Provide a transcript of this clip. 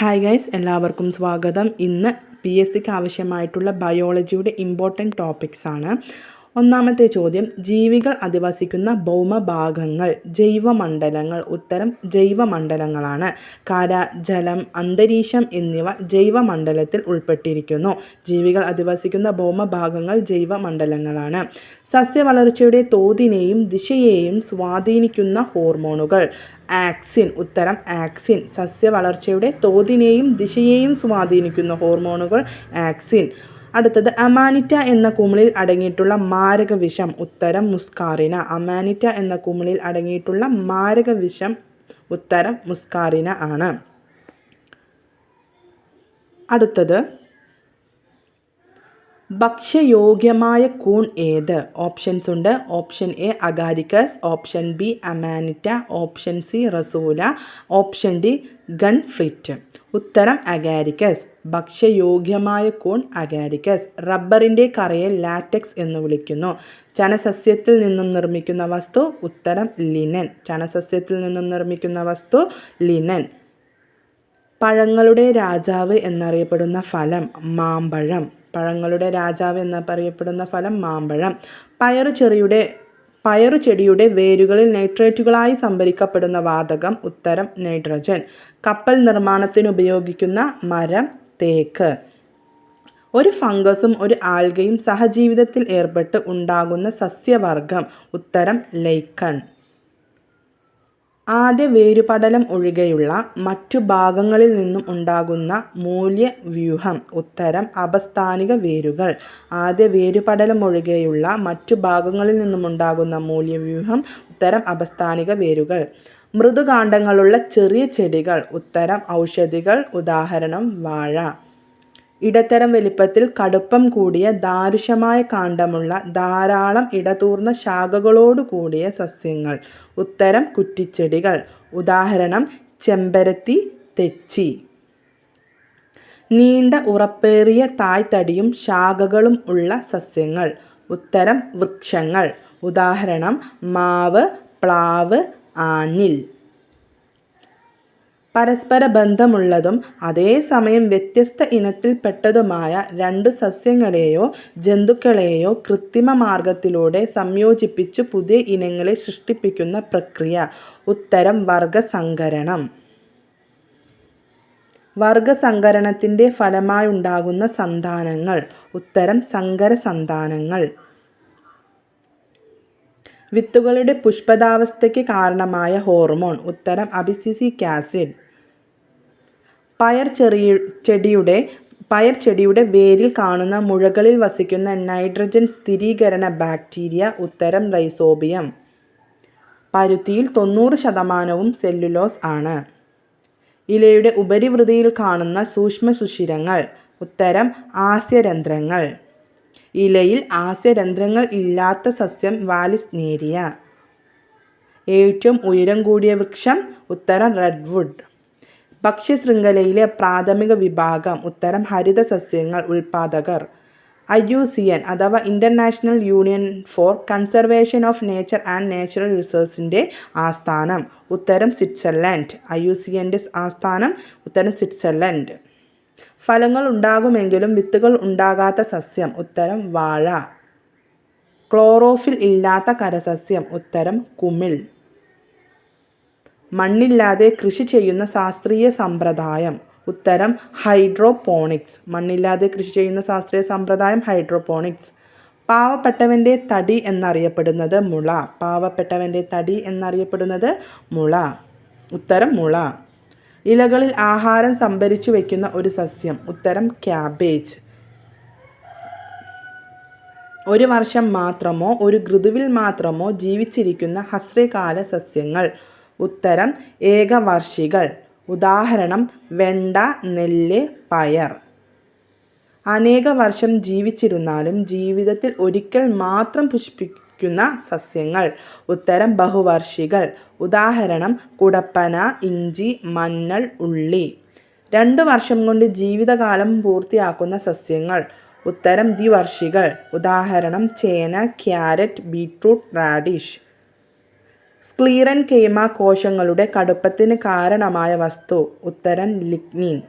Hi guys എല്ലാവർക്കും സ്വാഗതം. ഇന്ന് പി എസ് സിക്ക് ആവശ്യമായിട്ടുള്ള ബയോളജിയുടെ ഇമ്പോർട്ടന്റ് ടോപ്പിക്സ് ആണ്. ഒന്നാമത്തെ ചോദ്യം ജീവികൾ അധിവസിക്കുന്ന ഭൗമഭാഗങ്ങൾ ജൈവമണ്ഡലങ്ങൾ. ഉത്തരം ജൈവമണ്ഡലങ്ങളാണ്. കര ജലം അന്തരീക്ഷം എന്നിവ ജൈവമണ്ഡലത്തിൽ ഉൾപ്പെട്ടിരിക്കുന്നു. ജീവികൾ അധിവസിക്കുന്ന ഭൗമഭാഗങ്ങൾ ജൈവമണ്ഡലങ്ങളാണ്. സസ്യവളർച്ചയുടെ തോതിനെയും ദിശയെയും സ്വാധീനിക്കുന്ന ഹോർമോണുകൾ. ആക്സിൻ ഉത്തരം ആക്സിൻ. സസ്യവളർച്ചയുടെ തോതിനെയും ദിശയെയും സ്വാധീനിക്കുന്ന ഹോർമോണുകൾ ആക്സിൻ. അടുത്തത് അമാനിറ്റ എന്ന കുമിളിൽ അടങ്ങിയിട്ടുള്ള മാരക വിഷം ഉത്തരം മുസ്കാറിന. അമാനിറ്റ എന്ന കുമിളിൽ അടങ്ങിയിട്ടുള്ള മാരക വിഷം ഉത്തരം മുസ്കാറിന ആണ്. അടുത്തത് ഭക്ഷ്യയോഗ്യമായ കൂൺ ഏത്? ഓപ്ഷൻസ് ഉണ്ട്. Option A Agaricus. Option B Amanita. Option C Russula. Option D gun ഫ്ലിറ്റ്. ഉത്തരം അഗാരിക്കസ്. ഭക്ഷ്യയോഗ്യമായ കൂൺ അഗാരിക്കസ്. റബ്ബറിന്റെ കറയെ ലാറ്റക്സ് എന്ന് വിളിക്കുന്നു. ചണസസ്യത്തിൽ നിന്നും നിർമ്മിക്കുന്ന വസ്തു ഉത്തരം ലിനൻ. ചണസസ്യത്തിൽ നിന്നും നിർമ്മിക്കുന്ന വസ്തു ലിനൻ. പഴങ്ങളുടെ രാജാവ് എന്നറിയപ്പെടുന്ന ഫലം മാമ്പഴം. പഴങ്ങളുടെ രാജാവ് എന്ന് പറയപ്പെടുന്ന ഫലം മാമ്പഴം. പയറു ചെറിയുടെ പയറു ചെടിയുടെ വേരുകളിൽ നൈട്രേറ്റുകളായി സംഭരിക്കപ്പെടുന്ന വാതകം ഉത്തരം നൈട്രജൻ. കപ്പൽ നിർമ്മാണത്തിന് ഉപയോഗിക്കുന്ന മരം തേക്ക്. ഒരു ഫംഗസും ഒരു ആൽഗയും സഹജീവിതത്തിൽ ഏർപ്പെട്ട് ഉണ്ടാകുന്ന സസ്യവർഗം ഉത്തരം ലൈക്കൺ. ആദ്യ വേരുപടലം ഒഴികെയുള്ള മറ്റു ഭാഗങ്ങളിൽ നിന്നും ഉണ്ടാകുന്ന മൂല്യവ്യൂഹം ഉത്തരം അപസ്ഥാനിക വേരുകൾ. ആദ്യ വേരുപടലം ഒഴികെയുള്ള മറ്റു ഭാഗങ്ങളിൽ നിന്നുമുണ്ടാകുന്ന മൂല്യവ്യൂഹം ഉത്തരം അപസ്ഥാനിക വേരുകൾ. മൃദുകാണ്ഡങ്ങളുള്ള ചെറിയ ചെടികൾ ഉത്തരം ഔഷധികൾ ഉദാഹരണം വാഴ. ഇടത്തരം വലിപ്പത്തിൽ കടുപ്പം കൂടിയ ദാരുഷമായ കാണ്ഡമുള്ള ധാരാളം ഇടതൂർന്ന ശാഖകളോടു കൂടിയ സസ്യങ്ങൾ. ഉത്തരം കുറ്റിച്ചെടികൾ. ഉദാഹരണം ചെമ്പരത്തി തെച്ചി. നീണ്ട ഉറപ്പേറിയ തായ്തടിയും ശാഖകളും ഉള്ള സസ്യങ്ങൾ. ഉത്തരം വൃക്ഷങ്ങൾ. ഉദാഹരണം മാവ് പ്ലാവ് ആഞ്ഞിൽ. പരസ്പര ബന്ധമുള്ളതും അതേസമയം വ്യത്യസ്ത ഇനത്തിൽപ്പെട്ടതുമായ രണ്ട് സസ്യങ്ങളെയോ ജന്തുക്കളെയോ കൃത്രിമ മാർഗത്തിലൂടെ സംയോജിപ്പിച്ചു പുതിയ ഇനങ്ങളെ സൃഷ്ടിപ്പിക്കുന്ന പ്രക്രിയ. ഉത്തരം വർഗസങ്കരണം. വർഗസങ്കരണത്തിന്റെ ഫലമായുണ്ടാകുന്ന സന്താനങ്ങൾ. ഉത്തരം സങ്കരസന്താനങ്ങൾ. വിത്തുകളുടെ പുഷ്പതാവസ്ഥയ്ക്ക് കാരണമായ ഹോർമോൺ ഉത്തരം അബിസിസിക് ആസിഡ്. പയർ ചെറിയ ചെടിയുടെ പയർ ചെടിയുടെ വേരിൽ കാണുന്ന മുഴകളിൽ വസിക്കുന്ന നൈട്രജൻ സ്ഥിരീകരണ ബാക്ടീരിയ ഉത്തരം റൈസോബിയം. പരുത്തിയിൽ തൊണ്ണൂറ് ശതമാനവും സെല്ലുലോസ് ആണ്. ഇലയുടെ ഉപരിവൃതിയിൽ കാണുന്ന സൂക്ഷ്മ സുഷിരങ്ങൾ ഉത്തരം ആസ്യരന്ധ്രങ്ങൾ. ഇലയിൽ ആസ്യരന്ധ്രങ്ങൾ ഇല്ലാത്ത സസ്യം വാലിസ് നേരിയ. ഏറ്റവും ഉയരം കൂടിയ വൃക്ഷം ഉത്തരം റെഡ്വുഡ് ഭക്ഷ്യശൃംഖലയിലെ പ്രാഥമിക വിഭാഗം ഉത്തരം ഹരിത സസ്യങ്ങൾ ഉൽപാദകർ. ഐ യു സി എൻ അഥവാ international union for conservation of nature and natural റിസോഴ്സിന്റെ ആസ്ഥാനം. ഉത്തരം സ്വിറ്റ്സർലൻഡ്. ഐ യു സി എന്റെ ആസ്ഥാനം ഉത്തരം സ്വിറ്റ്സർലൻഡ്. ഫലങ്ങൾ ഉണ്ടാകുമെങ്കിലും വിത്തുകൾ ഉണ്ടാകാത്ത സസ്യം ഉത്തരം വാഴ. ക്ലോറോഫിൽ ഇല്ലാത്ത കരസസ്യം ഉത്തരം കുമിൾ. മണ്ണില്ലാതെ കൃഷി ചെയ്യുന്ന ശാസ്ത്രീയ സമ്പ്രദായം ഉത്തരം ഹൈഡ്രോപോണിക്സ്. മണ്ണില്ലാതെ കൃഷി ചെയ്യുന്ന ശാസ്ത്രീയ സമ്പ്രദായം ഹൈഡ്രോപോണിക്സ്. പാവപ്പെട്ടവന്റെ തടി എന്നറിയപ്പെടുന്നത് മുള. പാവപ്പെട്ടവന്റെ തടി എന്നറിയപ്പെടുന്നത് മുള. ഉത്തരം മുള. ഇലകളിൽ ആഹാരം സംഭരിച്ചു വയ്ക്കുന്ന ഒരു സസ്യം. ഉത്തരം ക്യാബേജ്. ഒരു വർഷം മാത്രമോ ഒരു ഋതുവിൽ മാത്രമോ ജീവിച്ചിരിക്കുന്ന ഹസ്രകാല സസ്യങ്ങൾ. ഉത്തരം ഏകവർഷികൾ. ഉദാഹരണം വെണ്ട നെല്ല് പയർ. അനേക വർഷം ജീവിച്ചിരുന്നാലും ജീവിതത്തിൽ ഒരിക്കൽ മാത്രം പുഷ്പിക്കുന്ന സസ്യങ്ങൾ. ഉത്തരം ബഹുവർഷികൾ. ഉദാഹരണം കുടപ്പന ഇഞ്ചി മഞ്ഞൾ ഉള്ളി. രണ്ട് വർഷം കൊണ്ട് ജീവിതകാലം പൂർത്തിയാക്കുന്ന സസ്യങ്ങൾ. ഉത്തരം ദ്വിവർഷികൾ. ഉദാഹരണം ചേന carrot beetroot radish. Sclerenchyma കോശങ്ങളുടെ കടുപ്പത്തിന് കാരണമായ വസ്തു. ഉത്തരം ലിഗ്നിൻ.